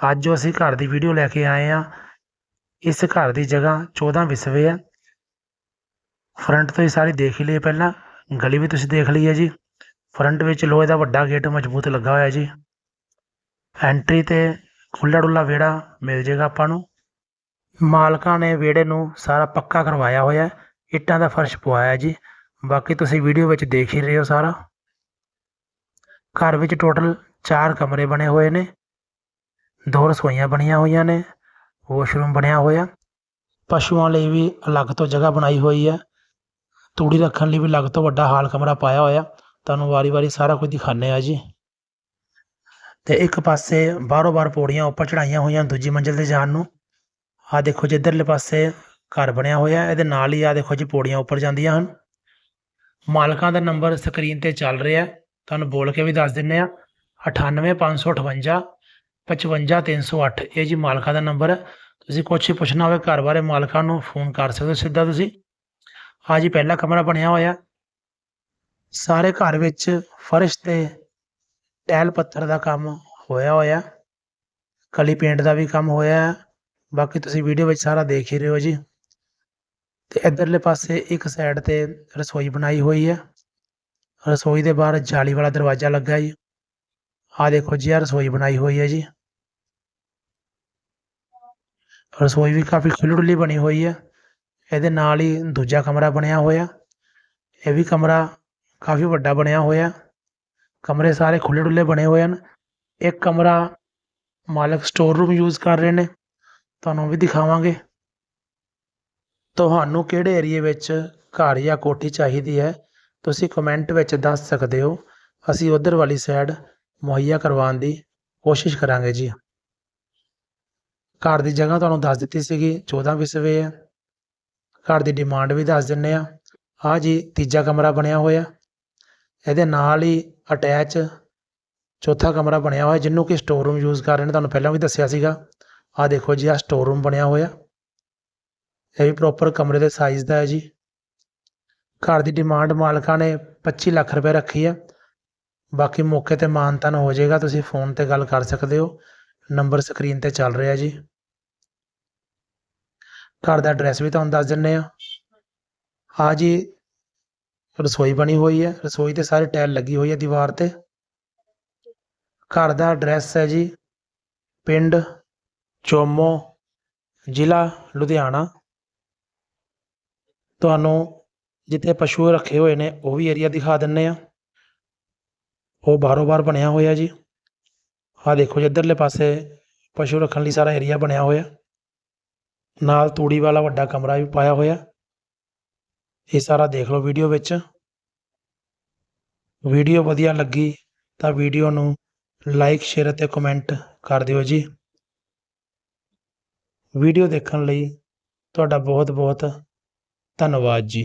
ਅੱਜ ਜੋ ਅਸੀਂ ਘਰ ਦੀ ਵੀਡੀਓ ਲੈ ਕੇ ਆਏ ਆ ਇਸ ਘਰ ਦੀ ਜਗ੍ਹਾ 14 ਵਿਸਵੇ ਹੈ ਫਰੰਟ ਤੋਂ ਹੀ ਸਾਰੀ ਦੇਖ ਹੀ ਲਈ ਪਹਿਲਾਂ। ਗਲੀ ਵੀ ਤੁਸੀਂ ਦੇਖ ਲਈ ਹੈ ਜੀ। ਫਰੰਟ ਵਿੱਚ ਲੋਹੇ ਦਾ ਵੱਡਾ ਗੇਟ ਮਜ਼ਬੂਤ ਲੱਗਾ ਹੋਇਆ ਜੀ। ਐਂਟਰੀ ਤੇ ਖੁੱਲਾ ਡੁੱਲਾ ਵਿਹੜਾ ਮਿਲ ਜੇਗਾ ਆਪਾਂ ਨੂੰ। ਮਾਲਕਾਂ ਨੇ ਵਿਹੜੇ ਨੂੰ ਸਾਰਾ ਪੱਕਾ ਕਰਵਾਇਆ ਹੋਇਆ। ਇੱਟਾਂ ਦਾ ਫਰਸ਼ ਪਵਾਇਆ ਜੀ। ਬਾਕੀ ਤੁਸੀਂ ਵੀਡੀਓ ਵਿੱਚ ਦੇਖ ਹੀ ਰਹੇ ਹੋ ਸਾਰਾ। ਘਰ ਵਿੱਚ ਟੋਟਲ 4 ਕਮਰੇ ਬਣੇ ਹੋਏ ਨੇ। ਦੋ ਰਸੋਈਆਂ ਬਣੀਆਂ ਹੋਈਆਂ ਨੇ ਵਾਸ਼ਰੂਮ ਬਣਿਆ ਹੋਇਆ। ਪਸ਼ੂਆਂ ਲਈ ਵੀ ਅਲੱਗ ਤੋਂ ਜਗ੍ਹਾ ਬਣਾਈ ਹੋਈ ਹੈ। ਤੂੜੀ ਰੱਖਣ ਲਈ ਵੀ ਅਲੱਗ ਤੋਂ ਵੱਡਾ ਹਾਲ ਕਮਰਾ ਪਾਇਆ ਹੋਇਆ। ਤੁਹਾਨੂੰ ਵਾਰੀ-ਵਾਰੀ ਸਾਰਾ ਕੁਝ ਦਿਖਾਣੇ ਆ ਜੀ। ਤੇ ਇੱਕ ਪਾਸੇ ਬਾਹਰੋਂ ਬਾਹਰ ਪੌੜੀਆਂ ਉੱਪਰ ਚੜਾਈਆਂ ਹੋਈਆਂ ਦੂਜੀ ਮੰਜ਼ਿਲ ਤੇ ਜਾਣ ਨੂੰ। ਆ ਦੇਖੋ ਜੀ, ਇੱਧਰਲੇ ਪਾਸੇ ਘਰ ਬਣਿਆ ਹੋਇਆ ਇਹਦੇ ਨਾਲ ਹੀ ਆ ਦੇਖੋ ਜੀ, ਪੌੜੀਆਂ ਉੱਪਰ ਜਾਂਦੀਆਂ ਹਨ। ਮਾਲਕਾਂ ਦਾ ਨੰਬਰ ਸਕਰੀਨ ਤੇ ਚੱਲ ਰਿਹਾ ਤੁਹਾਨੂੰ ਬੋਲ ਕੇ ਵੀ ਦੱਸ ਦਿੰਨੇ ਆ 98558 55308 ਇਹ ਜੀ ਮਾਲਕਾ ਦਾ ਨੰਬਰ ਹੈ। ਤੁਸੀਂ ਕੁਛ ਹੀ ਪੁੱਛਣਾ ਹੋਵੇ ਘਰ ਬਾਰੇ ਮਾਲਕਾਂ ਨੂੰ ਫੋਨ ਕਰ ਸਕਦੇ ਹੋ ਸਿੱਧਾ ਤੁਸੀਂ। ਆ ਜੀ ਪਹਿਲਾ ਕਮਰਾ ਬਣਿਆ ਹੋਇਆ। ਸਾਰੇ ਘਰ ਵਿੱਚ ਫਰਸ਼ ਤੇ ਟੈਲ ਪੱਥਰ ਦਾ ਕੰਮ ਹੋਇਆ ਹੋਇਆ। ਕਲੀ ਪੇਂਟ ਦਾ ਵੀ ਕੰਮ ਹੋਇਆ ਹੈ। ਬਾਕੀ ਤੁਸੀਂ ਵੀਡੀਓ ਵਿੱਚ ਸਾਰਾ ਦੇਖ ਹੀ ਰਹੇ ਹੋ ਜੀ। ਤੇ ਇਧਰਲੇ ਪਾਸੇ ਇੱਕ ਸਾਈਡ ਤੇ ਰਸੋਈ ਬਣਾਈ ਹੋਈ ਹੈ। ਰਸੋਈ ਦੇ ਬਾਹਰ ਜਾਲੀ ਵਾਲਾ ਦਰਵਾਜ਼ਾ ਲੱਗਾ ਜੀ। ਆ ਦੇਖੋ ਜੀ ਆ ਰਸੋਈ ਬਣਾਈ ਹੋਈ ਹੈ ਜੀ। ਰਸੋਈ ਵੀ ਕਾਫੀ ਖੁੱਲ੍ਹੀ ਡੁੱਲੀ ਬਣੀ ਹੋਈ ਹੈ। ਇਹਦੇ ਨਾਲ ਹੀ ਦੂਜਾ ਕਮਰਾ ਬਣਿਆ ਹੋਇਆ। ਇਹ ਵੀ ਕਮਰਾ ਕਾਫੀ ਵੱਡਾ ਬਣਿਆ ਹੋਇਆ। ਕਮਰੇ ਸਾਰੇ ਖੁੱਲ੍ਹੇ ਡੁੱਲੇ ਬਣੇ ਹੋਏ ਹਨ। ਇੱਕ ਕਮਰਾ ਮਾਲਕ ਸਟੋਰ ਰੂਮ ਯੂਜ਼ ਕਰ ਰਹੇ ਨੇ। ਤੁਹਾਨੂੰ ਵੀ ਦਿਖਾਵਾਂਗੇ। ਤੁਹਾਨੂੰ ਕਿਹੜੇ ਏਰੀਏ ਵਿੱਚ ਘਰ ਜਾਂ ਕੋਠੀ ਚਾਹੀਦੀ ਹੈ, ਤੁਸੀਂ ਕਮੈਂਟ ਵਿੱਚ ਦੱਸ ਸਕਦੇ ਹੋ। ਅਸੀਂ ਉਧਰ ਵਾਲੀ ਸਾਈਡ ਮੁਹੱਈਆ ਕਰਵਾਉਣ ਦੀ ਕੋਸ਼ਿਸ਼ ਕਰਾਂਗੇ ਜੀ। ਘਰ ਦੀ ਜਗ੍ਹਾ ਤੁਹਾਨੂੰ ਦੱਸ ਦਿੱਤੀ ਸੀਗੀ 14 ਵਿਸਵੇ ਹੈ ਘਰ ਦੀ ਡਿਮਾਂਡ ਵੀ ਦੱਸ ਦਿੰਨੇ ਆ। ਆ ਜੀ, ਤੀਜਾ ਕਮਰਾ ਬਣਿਆ ਹੋਇਆ। ਇਹਦੇ ਨਾਲ ਹੀ ਅਟੈਚ ਚੌਥਾ ਕਮਰਾ ਬਣਿਆ ਹੋਇਆ, ਜਿਹਨੂੰ ਕਿ ਸਟੋਰ ਰੂਮ ਯੂਜ਼ ਕਰ ਰਹੇ ਨੇ। ਤੁਹਾਨੂੰ ਪਹਿਲਾਂ ਵੀ ਦੱਸਿਆ ਸੀਗਾ। ਆ ਦੇਖੋ ਜੀ, ਆ ਸਟੋਰ ਰੂਮ ਬਣਿਆ ਹੋਇਆ। ਇਹ ਵੀ ਪ੍ਰੋਪਰ ਕਮਰੇ ਦੇ ਸਾਈਜ਼ ਦਾ ਹੈ ਜੀ। ਘਰ ਦੀ ਡਿਮਾਂਡ ਮਾਲਕਾਂ ਨੇ 25 ਲੱਖ ਰੁਪਏ ਰੱਖੀ ਹੈ। ਬਾਕੀ ਮੌਕੇ ਤੇ ਮਾਨਤਨ ਹੋ ਜਾਏਗਾ, ਤੁਸੀਂ ਫੋਨ ਤੇ ਗੱਲ ਕਰ ਸਕਦੇ ਹੋ। ਨੰਬਰ ਸਕਰੀਨ ਤੇ ਚੱਲ ਰਿਹਾ ਜੀ। ਘਰ ਦਾ ਐਡਰੈਸ ਵੀ ਤੁਹਾਨੂੰ ਦੱਸ ਦਿੰਨੇ ਆ ਆ ਜੀ, ਰਸੋਈ ਬਣੀ ਹੋਈ ਹੈ। ਰਸੋਈ ਤੇ ਸਾਰੇ ਟਾਇਲ ਲੱਗੀ ਹੋਈ ਹੈ ਦੀਵਾਰ ਤੇ। ਘਰ ਦਾ ਐਡਰੈਸ ਹੈ ਜੀ, ਪਿੰਡ ਚੋਮੋ, ਜ਼ਿਲ੍ਹਾ ਲੁਧਿਆਣਾ। ਤੁਹਾਨੂੰ ਜਿੱਥੇ ਪਸ਼ੂ ਰੱਖੇ ਹੋਏ ਨੇ, ਉਹ ਵੀ ਏਰੀਆ ਦਿਖਾ ਦਿੰਨੇ ਆ ਉਹ ਬਾਰੋ ਬਾਰ ਬਣਿਆ ਹੋਇਆ ਜੀ। ਆ ਦੇਖੋ ਜੀ, ਇੱਧਰਲੇ ਪਾਸੇ ਪਸ਼ੂ ਰੱਖਣ ਲਈ ਸਾਰਾ ਏਰੀਆ ਬਣਿਆ ਹੋਇਆ। ਨਾਲ ਤੂੜੀ ਵਾਲਾ ਵੱਡਾ ਕਮਰਾ ਵੀ ਪਾਇਆ ਹੋਇਆ। ਇਹ ਸਾਰਾ ਦੇਖ ਲਓ ਵੀਡੀਓ ਵਿੱਚ। ਵੀਡੀਓ ਵਧੀਆ ਲੱਗੀ ਤਾਂ ਵੀਡੀਓ ਨੂੰ ਲਾਈਕ ਸ਼ੇਅਰ ਅਤੇ ਕਮੈਂਟ ਕਰ ਦਿਓ ਜੀ। ਵੀਡੀਓ ਦੇਖਣ ਲਈ ਤੁਹਾਡਾ ਬਹੁਤ ਬਹੁਤ ਧੰਨਵਾਦ ਜੀ।